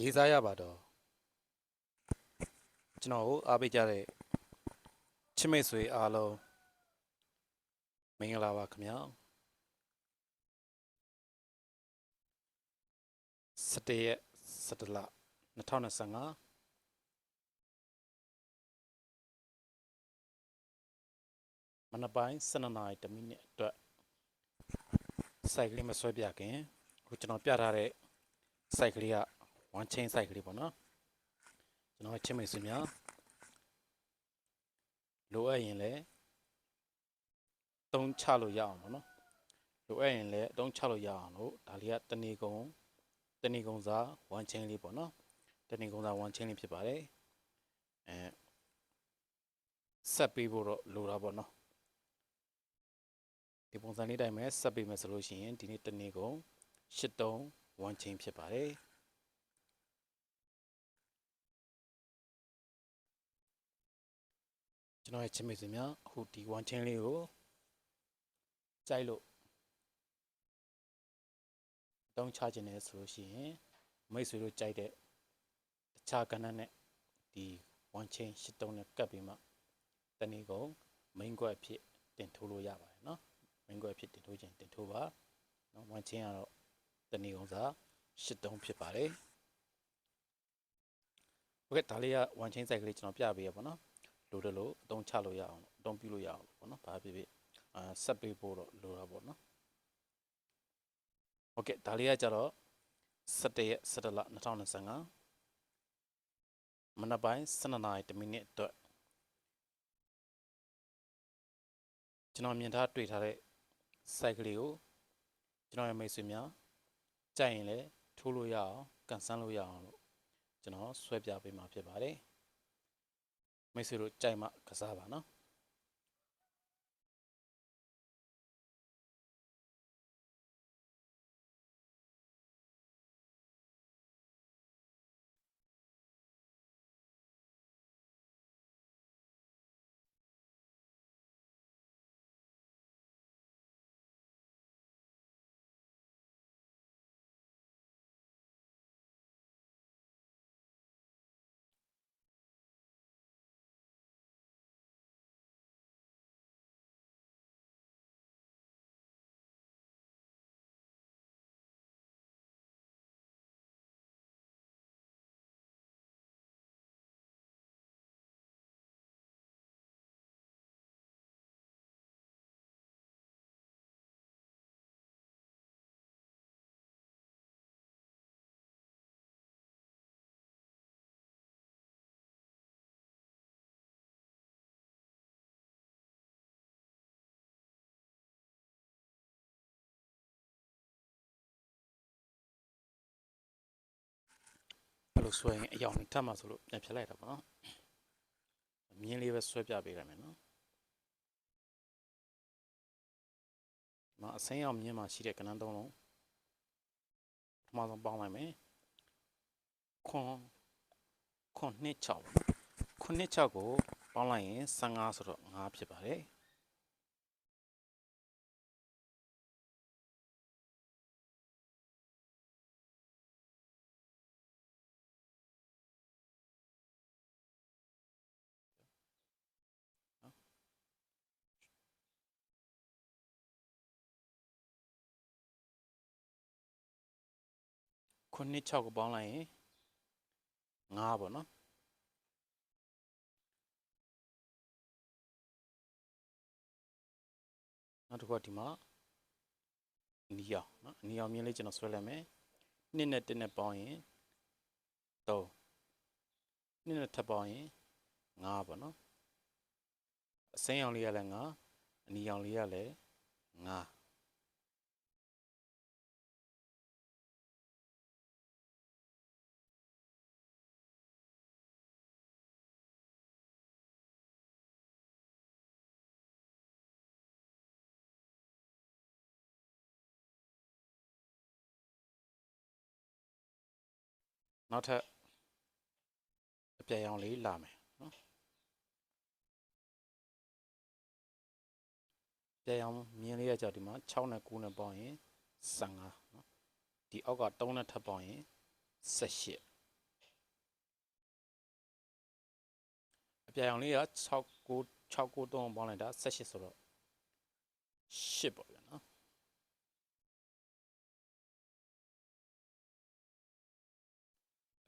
လေးစားရပါတော့ကျွန်တော်ကိုအားပေးကြတဲ့ချစ်မိတ်ဆွေအားလုံးမင်္ဂလာပါခင်ဗျာ17ရက်17လ2025မနက်ပိုင်း12နာရီတမိနစ်အတွက်စိုက်ကလေးမဆွဲပြခင်အခုကျွန်တော်ပြထားတဲ့စိုက်ကလေးက one chain site ကလေးပေါ့နော်ကျွန်တော်ချင်းမိတ်ဆွေများလိုအပ်ရင်လည်းတုံးချလို့ရအောင်ပေါ့နော်လိုအပ်ရင်လည်းအတုံးချလို့ရအောင်လို့ဒါလေးကတဏီကုံတဏီကုံစာ one chain လေးပေါ့နော်တဏီကုံစာ one chain လေးဖြစ်ပါတယ်အဲဆက်ပေးဖို့တော့လိုတာပေါ့နော်ဒီပုံစံလေးတိုင်းပဲဆက်ပေးမယ်ဆိုလို့ရှိရင်ဒီနေ့တဏီကုံ8တုံး one chain ဖြစ်ပါတယ် ကျွန်တော်ရဲ့ချစ်မိတ်ဆွေများအခုဒီ one chain လေးကိုကြိုက်လို့အတောင်းချခြင်းနဲ့ဆိုလို့ရှိရင်မိတ်ဆွေတို့ကြိုက်တဲ့တခြားကဏ္ဍနဲ့ဒီ one chain ရှစ်တုံးနဲ့ကပ်ပြီးမှတနည်းကုန် main ကွက်အဖြစ်တင်ထိုးလို့ရပါတယ်เนาะ main ကွက်အဖြစ်တင်ထိုးခြင်းတင်ထိုးပါเนาะ one chain ကတော့တနည်းကုန်စာရှစ်တုံးဖြစ်ပါတယ်ဟုတ်ကဲ့ဒါလေးက one chain site ကလေးကျွန်တော်ပြပေးရပါတော့ လိုတယ်လို့အသုံးချလို့ရအောင်အသုံးပြုလို့ရအောင်ပေါ့နော်ဘာဖြစ်ဖြစ်အာဆက်ပေးဖို့တော့လိုတာပေါ့နော်โอเคဒါလေးကကြတော့17ရက်17လ2025မနက်ပိုင်း12နာရီတမိနစ်အတွက်ကျွန်တော်မြင်ထားတွေ့ထားတဲ့ site ကလေးကိုကျွန်တော်ရဲ့မိတ်ဆွေများကြိုက်ရင်လည်းထိုးလို့ရအောင်ကန်ဆန်းလို့ရအောင်လို့ကျွန်တော်ဆွဲပြပေးမှာဖြစ်ပါတယ် မိတ်ဆွေတို့ကြိုက်မှကစားပါနော် လိုဆွဲရင်အယောင်နေထပ်မှဆိုလို့ပြန်ဖြတ်လိုက်တာပေါ့နော်မြင်းလေးပဲဆွဲပြပေးလိုက်မယ်နော်ဒီမှာအစင်းအောင်မြင်းမှာရှိတဲ့ကဏ္ဍသုံးလုံးပထမဆုံးပေါင်းလိုက်မယ်ခွန်ခွန်နှစ်6ခွန်နှစ်6ကိုပေါင်းလိုက်ရင်15ဆိုတော့5ဖြစ်ပါတယ် ခုနှစ်6ကိုပေါင်းလိုက်ရင်9ပေါ့နော်နောက်တစ်ခုကဒီမှာနီအောင်နော်နီအောင်မြင်လေးကျွန်တော်ဆွဲလိုက်မယ်နှစ်နဲ့တစ်နဲ့ပေါင်းရင်3နှစ်နဲ့ထပ်ပေါင်းရင်9ပေါ့နော်အစိမ်းအောင်လေးရလဲ9အနီအောင်လေးရလဲ9 နောက်ထပ်အပြည့်ရောင်လေးလာမယ်နော်ပြည့်ရောင်မြင်းလေးရကြဒီမှာ6နဲ့9နဲ့ပေါင်းရင်15နော်ဒီအောက်က3နဲ့ထပ်ပေါင်းရင်18အပြည့်ရောင်လေးက6 9 6 9 3ပေါင်းလိုက်တာ18ဆိုတော့8ပေါ့ဗျာနော်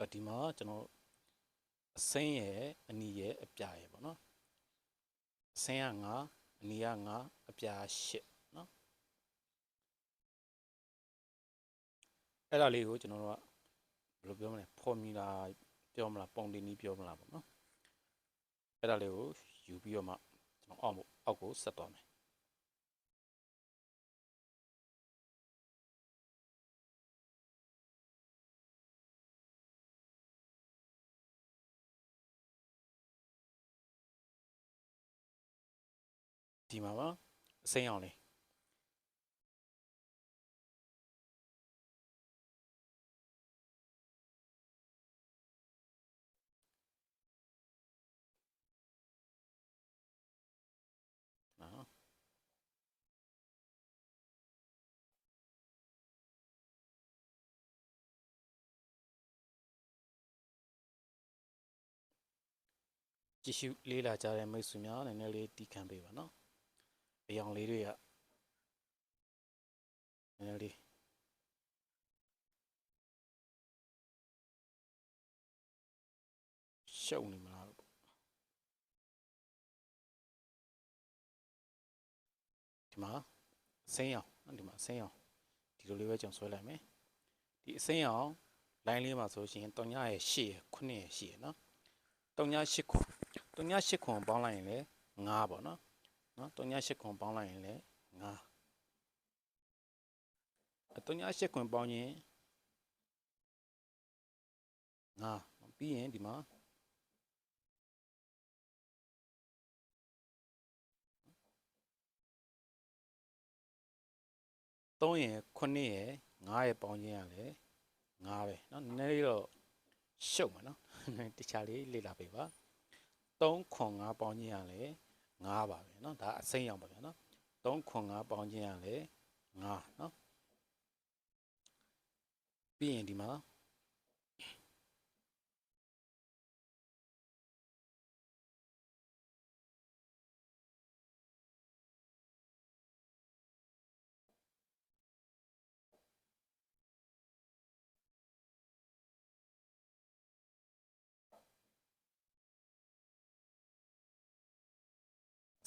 အဲ့ဒီမှာကျွန်တော်အစိမ်းရဲ့အနီရဲ့အပြာရဲ့ပေါ့နော်အစိမ်းက9အနီက9အပြာ8နော်အဲ့ဒါလေးကိုကျွန်တော်တို့ကဘယ်လိုပြောမလဲဖော်မြူလာပြောမလားပုံတင်နည်းပြောမလားပေါ့နော်အဲ့ဒါလေးကိုယူပြီးတော့မှကျွန်တော်အောက်မို့အောက်ကိုဆက်သွားမယ် ဒီမှာပါအစိမ်းအောင်လေးနော်ကြည့်ရှုလေးလာကြတဲ့မိတ်ဆွေများနည်းနည်းလေးတီးခံပေးပါနော် အယောင်လေးတွေကနည်းနည်းလေးရှုပ်နေမလားလို့ဒီမှာအစိမ်းအောင်နော်ဒီမှာအစိမ်းအောင်ဒီလိုလေးပဲကျွန်တော်ဆွဲလိုက်မယ်ဒီအစိမ်းအောင်လိုင်းလေးမှာဆိုရှင်တုံညရဲ့8ရဲ့9ရဲ့8ရဲ့နော်တုံည8ခွန်တုံည8ခွန်ပေါင်းလိုက်ရင်လည်း9ပေါ့နော် နော်တုံည8ခွန်ပေါင်းလိုက်ရင်လည်း9အတုံည8ခွန်ပေါင်းရင်9ပြီးရင်ဒီမှာ3ရယ်9ရယ်9ရယ်ပေါင်းခြင်းရလဲ9ပဲเนาะနည်းနည်းလေးတော့ရှုပ်မှာเนาะတခြားလေးလေ့လာပေးပါ3ခွန်9ပေါင်းခြင်းရလဲ9 ပါပဲเนาะဒါအစိမ်းရောက်ပါဗျာเนาะ3ခွန်9ပေါင်းခြင်းရလဲ9เนาะပြီးရင်ဒီမှာ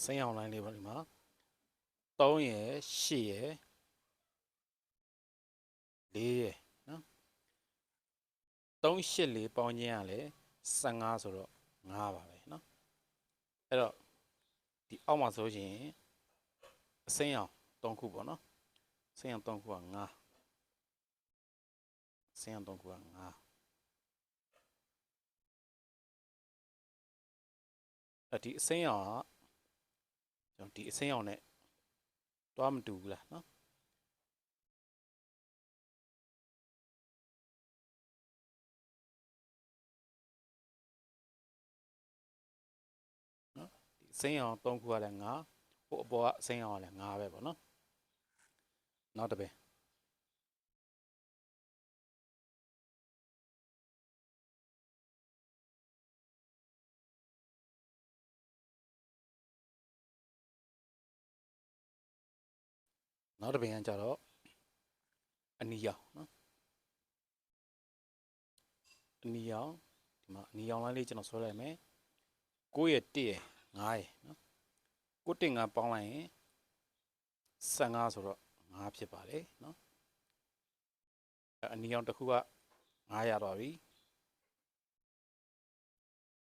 စိမ့်အောင်လိုင်းလေးပါဒီမှာ3ရယ်8ရယ်4ရယ်နော်3 8 4ပေါင်းခြင်းကလည်း15ဆိုတော့9ပါပဲနော်အဲ့တော့ဒီအောက်မှာဆိုရင်အစိမ့်အောင်3ခုပေါ့နော်စိမ့်အောင်3ခုက9စိမ့်အောင်3ခုက9အဒီအစိမ်းရောင် ကကျွန်တော်ဒီအစိမ်းအောင်နဲ့တွားမတူဘူးလားနော်နော်ဒီအစိမ်းအောင်၃ခုကလည်း9ဟိုအပေါ်ကအစိမ်းအောင်ကလည်း9ပဲပေါ့နော်နောက်တစ်ပယ် နောက်တစ်ပင်ကကြတော့အနီရောင်နော်အနီရောင်ဒီမှာအနီရောင်လိုင်းလေးကျွန်တော်ဆွဲလိုက်မယ်9ရဲ့1ရဲ့9ရဲ့နော်9တင်9ပေါင်းလိုက်ရင်15ဆိုတော့5ဖြစ်ပါတယ်နော်အနီရောင်တစ်ခုက9ရသွားပြီ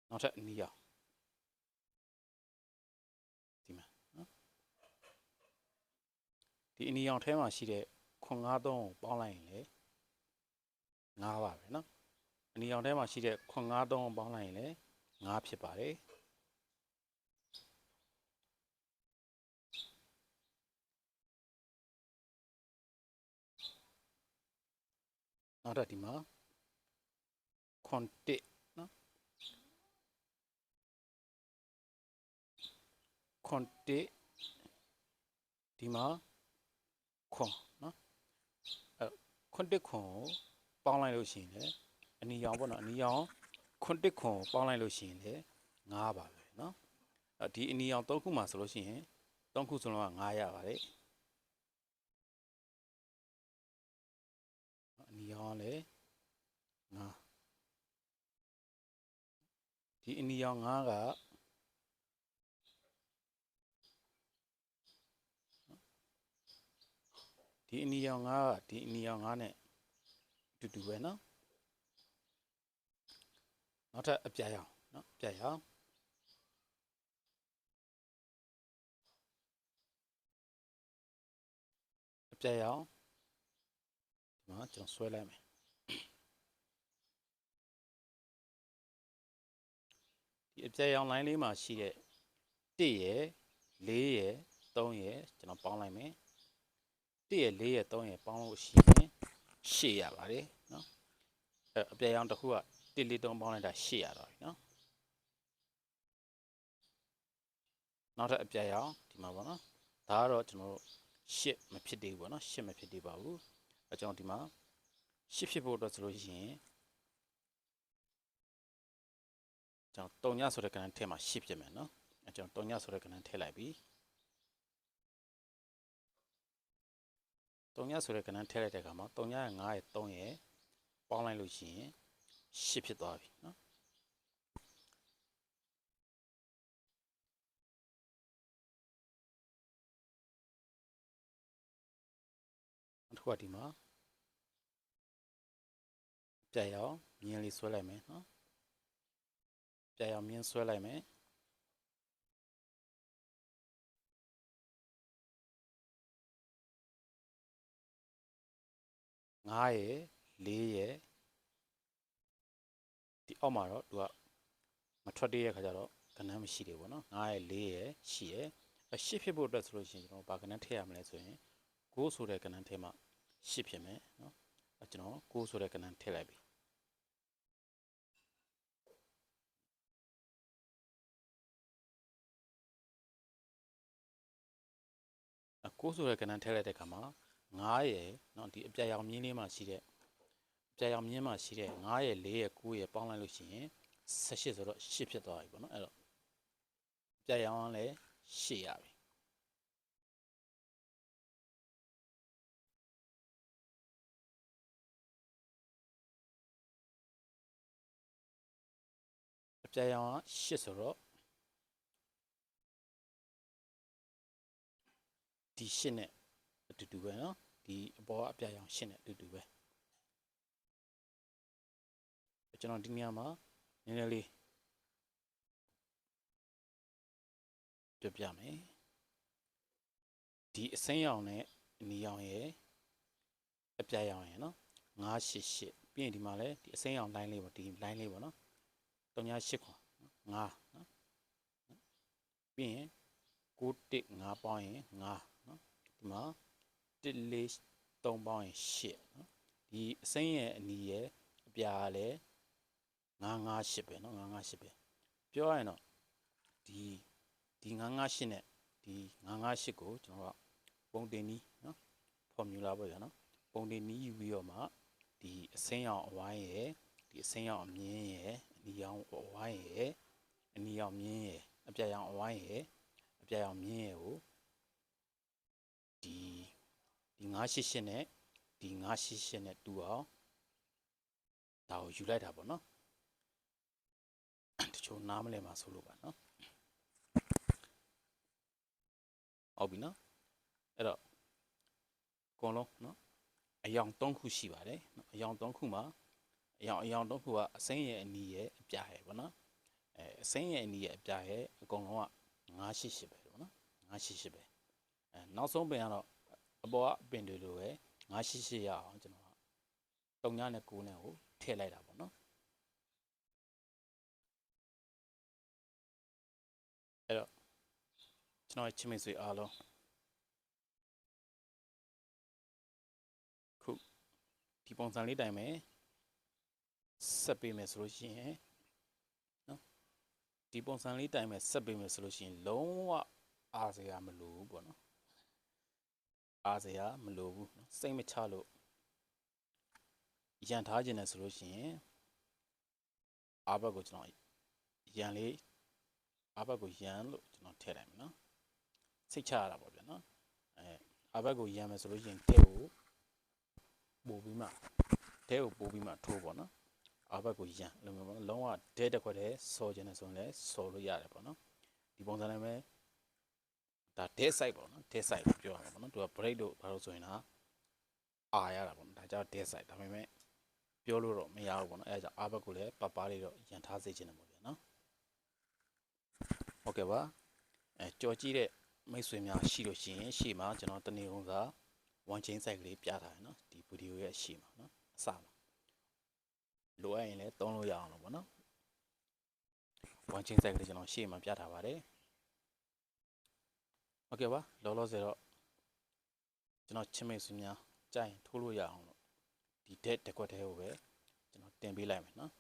နောက်ထပ်အနီရောင်ဒီမှာနော် ဒီအနီရောင်ထဲမှာရှိတဲ့ခွန်9သုံးကိုပေါင်းလိုက်ရင်လေ9ပါပဲနော်အနီရောင်ထဲမှာရှိတဲ့ခွန်9သုံးကိုပေါင်းလိုက်ရင်လေ9ဖြစ်ပါတယ်နောက်တော့ဒီမှာခွန်1နော်ခွန်1ဒီမှာ ခွန်နော်အဲခွန်1ခွန်ကိုပေါင်းလိုက်လို့ရှိရင်လေအနီရောင်ပေါ့နော်အနီရောင်ခွန်1ခွန်ကိုပေါင်းလိုက်လို့ရှိရင်လေ9ပါပဲအဲ့ဒီအနီရောင်၃ခုမှာဆိုလို့ရှိရင်၃ခုစလုံးက900ပါတယ်အနီရောင်ကလည်း9ဒီအနီရောင်9က ဒီအနီရောင်9ကဒီအနီရောင်9နဲ့အတူတူပဲเนาะနောက်ထပ်အပြာရောင်เนาะအပြာရောင် အပြတ်ရအောင်ဒီမှာကျွန်တော်ဆွဲလိုက်မယ်ဒီအပြတ်ရအောင် line လေးမှာရှိတဲ့1ရယ်4ရယ်3ရယ်ကျွန်တော်ပေါင်းလိုက်မယ် 1ရက်4ရက်3ရက်ပေါင်းလို့ရှိရင်ရှေ့ရပါတယ်နော်အဲအပြည့်အောင်တစ်ခုက1 4 3ပေါင်းလိုက်တာရှေ့ရတော့ပြီနော်နောက်ထပ်အပြည့်အောင်ဒီမှာပေါ့နော်ဒါကတော့ကျွန်တော်တို့ရှစ်မဖြစ်သေးဘူးပေါ့နော်ရှစ်မဖြစ်သေးပါဘူးအကြောင်းဒီမှာရှစ်ဖြစ်ဖို့အတွက်ဆိုလို့ရှိရင်ကျွန်တော်တုံညဆိုတဲ့ကဏ္ဍထဲမှာရှစ်ဖြစ်မယ်နော်အကျွန်တော်တုံညဆိုတဲ့ကဏ္ဍထည့်လိုက်ပြီ တုံညဆိုတဲ့ကဏ္ဍထည့်လိုက်တဲ့အခါမှာတုံညရဲ့9ရဲ့3ရဲ့ပေါင်းလိုက်လို့ရှိရင်ရှစ်ဖြစ်သွားပြီနော်နောက်တစ်ခုကဒီမှာပြတ်ရအောင်မြင်းလေးဆွဲလိုက်မယ်နော်ပြတ်ရအောင်မြင်းဆွဲလိုက်မယ် 9ရယ်4ရယ်ဒီအောက်မှာတော့သူကမထွက်သေးတဲ့ခါကျတော့ကဏ္ဍမရှိသေးဘူးเนาะ9ရယ်4ရယ်ရှိရယ်အရှစ်ဖြစ်ဖို့အတွက်ဆိုလို့ရှိရင်ကျွန်တော်ဘာကဏ္ဍထည့်ရမလဲဆိုရင်6ဆိုတဲ့ကဏ္ဍထဲမှာရှစ်ဖြစ်မယ်เนาะအဲကျွန်တော်6ဆိုတဲ့ကဏ္ဍထည့်လိုက်ပြီအ6ဆိုတဲ့ကဏ္ဍထည့်လိုက်တဲ့ခါမှာ 9ရယ်เนาะဒီအပြာရောင်မြင်းလေးမှာရှိတဲ့အပြာရောင်မြင်းမှာရှိတဲ့9ရယ်4ရယ်9ရယ်ပေါင်းလိုက်လို့ရှိရင်18ဆိုတော့8ဖြစ်သွားပြီပေါ့နော်အဲ့တော့အပြာရောင်ကလည်း8ရပြီအပြာရောင်က8ဆိုတော့ဒီ8နဲ့အ တူတူပဲเนาะဒီအပေါ်ကအပြာရောင်8နဲ့အတူတူပဲကျွန်တော်ဒီနေရာမှာနည်းနည်းလေးပြပြမယ်ဒီအစိမ်းရောင်နဲ့အနီရောင်ရဲ့အပြာရောင်ရဲ့เนาะ988ပြီးရင်ဒီမှာလည်းဒီအစိမ်းရောင် line လေးပေါ့ဒီ line လေးပေါ့เนาะ38ခွန်5เนาะပြီးရင်6 5ပေါင်းရင်5เนาะဒီမှာ 1လေး3ပေါင်းရင်8နော်ဒီအစိမ်းရဲ့အနီရဲ့အပြာကလည်း958ပဲနော်958ပဲပြောရရင်တော့ဒီဒီ958နဲ့ဒီ958ကိုကျွန်တော်ကပုံတင်နီးနော်ဖော်မြူလာပေါ့ဗျာနော်ပုံတင်နီးယူပြီးတော့မှဒီအစင်းရောင်အဝိုင်းရယ်ဒီအစင်းရောင်အမြင်းရယ်အနီရောင်အဝိုင်းရယ်အနီရောင်မြင်းရယ်အပြာရောင်အဝိုင်းရယ်အပြာရောင်မြင်းရယ်ကိုဒီ ဒီ988နဲ့ဒီ988နဲ့တူအောင်ဒါကိုယူလိုက်တာပေါ့နော်တချို့နားမလဲမှာဆိုလို့ပါနော်ဟုတ်ပြီနော်အဲ့တော့အကုန်လုံးနော်အယောင်၃ခုရှိပါတယ်နော်အယောင်၃ခုမှာအယောင်အယောင်၃ခုကအစိမ်းရဲ့အနီရဲ့အပြာရဲ့ပေါ့နော်အဲအစိမ်းရဲ့အနီရဲ့အပြာရဲ့အကုန်လုံးက988ပဲပေါ့နော်988ပဲအဲနောက်ဆုံးပင်ကတော့ အပေါ်ကအပင်တွေလိုပဲ988ရအောင်ကျွန်တော်က3ညနဲ့9နဲ့ကိုထည့်လိုက်တာပေါ့နော်အဲ့တော့ကျွန်တော်ရဲ့ချင်းမိတ်ဆွေအားလုံးခုဒီပုံစံလေးတိုင်းပဲဆက်ပေးမယ်ဆိုလို့ရှိရင်နော်ဒီပုံစံလေးတိုင်းပဲဆက်ပေးမယ်ဆိုလို့ရှိရင်လုံးဝအားစရာမလိုဘူးပေါ့နော် အားစရာမလိုဘူးနော်စိတ်မချလို့ရန်ထားခြင်းနဲ့ဆိုလို့ရှိရင်အားဘက်ကိုကျွန်တော်ရန်လေးအာဘက်ကိုရန်လို့ကျွန်တော်ထည့်လိုက်မယ်နော်စိတ်ချရတာပေါ့ဗျာနော်အဲအာဘက်ကိုရန်မယ်ဆိုလို့ရှိရင်တဲကိုပို့ပြီးမှတဲကိုပို့ပြီးမှထိုးပေါ့နော်အာဘက်ကိုရန်လို့မျိုးပေါ့နော်လုံးဝဒဲတစ်ခွက်တည်းစော်ခြင်းနဲ့ဆိုရင်လည်းစော်လို့ရတယ်ပေါ့နော်ဒီပုံစံနဲ့ပဲ ဒါဒဲ site ပေါ့နော်ဒဲ site လို့ပြောရမှာပေါ့နော်သူက break လို့ဘာလို့ဆိုရင်တော့အာရတာပေါ့နော်ဒါကြောင့်ဒဲ site ဒါပေမဲ့ပြောလို့တော့မရဘူးပေါ့နော်အဲဒါကြောင့်အာဘက်ကိုလည်းပတ်ပါလေးတော့ရန်ထားစေခြင်းနဲ့ပေါ့ဗျာနော်ဟုတ်ကဲ့ပါအဲကြော်ကြည့်တဲ့မိတ်ဆွေများရှိလို့ရှိရင်ရှေ့မှာကျွန်တော်တနေ့ကုန်က one chain site ကလေးပြထားတယ်နော်ဒီဗီဒီယိုရဲ့ရှေ့မှာနော်အစမှာလိုအပ်ရင်လည်းသုံးလို့ရအောင်လို့ပေါ့နော် one chain site ကလေးကျွန်တော်ရှေ့မှာပြထားပါတယ် ဟုတ်ကဲ့ပါလောလောဆယ်တော့ကျွန်တော်ချစ်မိတ်ဆွေများကြိုင်ထိုးလို့ရအောင်လို့ဒီ dead တစ်ခွက်တည်းကိုပဲကျွန်တော်တင်ပေးလိုက်မယ်နော်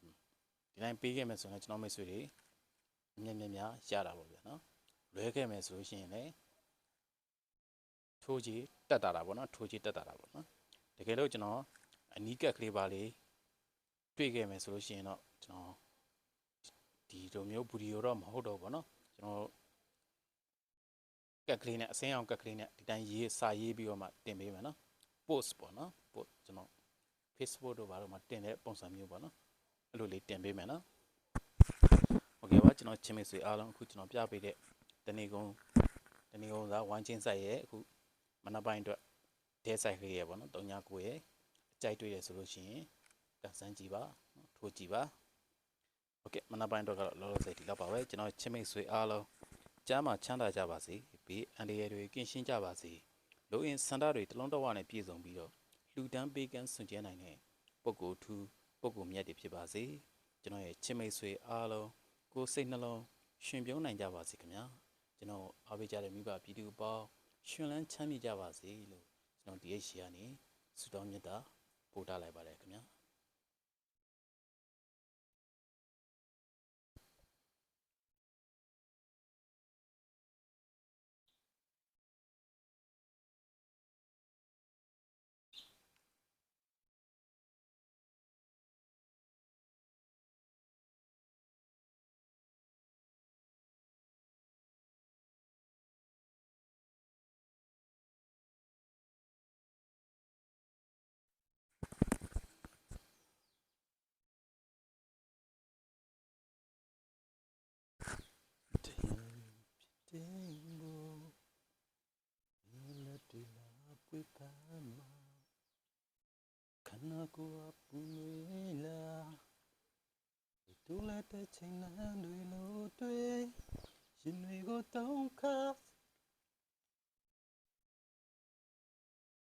ဒီတိုင်းပေးခဲ့မယ်ဆိုရင်ကျွန်တော်မိတ်ဆွေတွေမြက်မြက်များရတာပေါ့ဗျာနော်လွဲခဲ့မယ်ဆိုလို့ရှိရင်လည်းထိုးကြီးတက်တာတာပေါ့နော်ထိုးကြီးတက်တာတာပေါ့နော်တကယ်လို့ကျွန်တော်အနီးကပ်ကလေးပါလေးတွေ့ခဲ့မယ်ဆိုလို့ရှိရင်တော့ကျွန်တော်ဒီလိုမျိုးဗီဒီယိုတော့မဟုတ်တော့ဘူးပေါ့နော်ကျွန်တော် ကက်ကလေးနဲ့အစင်းအောင်ကက်ကလေးနဲ့ဒီတိုင်းရေးစာရေးပြီးတော့မှတင်ပေးမယ်နော် post ပေါ့နော် post ကျွန်တော် Facebook တို့ဘာလို့မှတင်တဲ့ပုံစံမျိုးပေါ့နော်အဲ့လိုလေးတင်ပေးမယ်နော် Okay ပါကျွန်တော်ချင်းမိတ်ဆွေအားလုံးအခုကျွန်တော်ပြပေးတဲ့တနေကုန်းတနေကုန်းသားဝိုင်းချင်းဆိုင်ရဲ့အခုမနက်ပိုင်းအတွက်ဒဲဆိုင်ကလေးရဲ့ပေါ့နော်39ရဲ့အကြိုက်တွေ့ရဆိုလို့ရှိရင်ကန်စမ်းကြည့်ပါထိုးကြည့်ပါ Okay မနက်ပိုင်းတော့ကတော့လောလောဆယ်ဒီလောက်ပါပဲကျွန်တော်ချင်းမိတ်ဆွေအားလုံးကျမ်းမှာချမ်းသာကြပါစေ ဘေးအန္တရာယ်တွေကင်းရှင်းကြပါစေလိုအင်စန္ဒတွေတလုံးတစ်ဝနဲ့ပြည့်စုံပြီးတော့လူတန်းပေးကမ်းစွန့်ကြဲနိုင်တဲ့ပုဂ္ဂိုလ်ထူးပုဂ္ဂိုလ်မြတ်တွေဖြစ်ပါစေကျွန်တော်ရဲ့ချင်းမိတ်ဆွေအားလုံးကိုယ်စိတ်နှလုံးရှင်ပြုံးနိုင်ကြပါစေခင်ဗျာကျွန်တော်အားပေးကြတဲ့မိဘပြည်သူပေါင်းရှင်လန်းချမ်းမြေ့ကြပါစေလို့ကျွန်တော် DH ကနေဆုတောင်းမြတ်တာပို့ထားလိုက်ပါတယ်ခင်ဗျာ တင်ကိုဒီလက်တွေလာပွေပန်းမှာခဏကိုအပူနေ